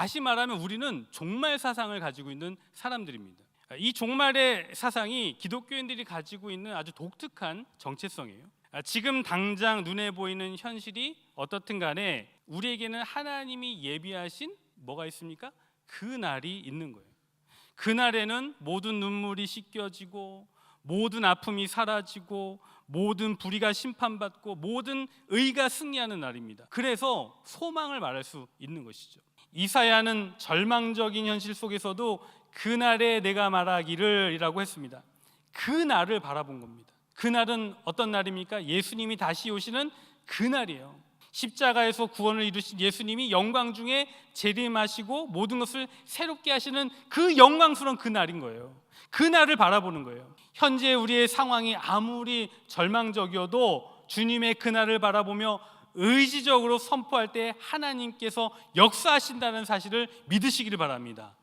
다시 말하면 우리는 종말 사상을 가지고 있는 사람들입니다. 이 종말의 사상이 기독교인들이 가지고 있는 아주 독특한 정체성이에요. 아, 지금 당장 눈에 보이는 현실이 어떻든 간에 우리에게는 하나님이 예비하신 뭐가 있습니까? 그 날이 있는 거예요. 그날에는 모든 눈물이 씻겨지고 모든 아픔이 사라지고 모든 불의가 심판받고 모든 의가 승리하는 날입니다. 그래서 소망을 말할 수 있는 것이죠. 이사야는 절망적인 현실 속에서도 그날에 내가 말하기를이라고 했습니다. 그 날을 바라본 겁니다. 그날은 어떤 날입니까? 예수님이 다시 오시는 그날이에요. 십자가에서 구원을 이루신 예수님이 영광 중에 재림하시고 모든 것을 새롭게 하시는 그 영광스러운 그 날인 거예요. 그 날을 바라보는 거예요. 현재 우리의 상황이 아무리 절망적이어도 주님의 그 날을 바라보며 의지적으로 선포할 때 하나님께서 역사하신다는 사실을 믿으시기를 바랍니다.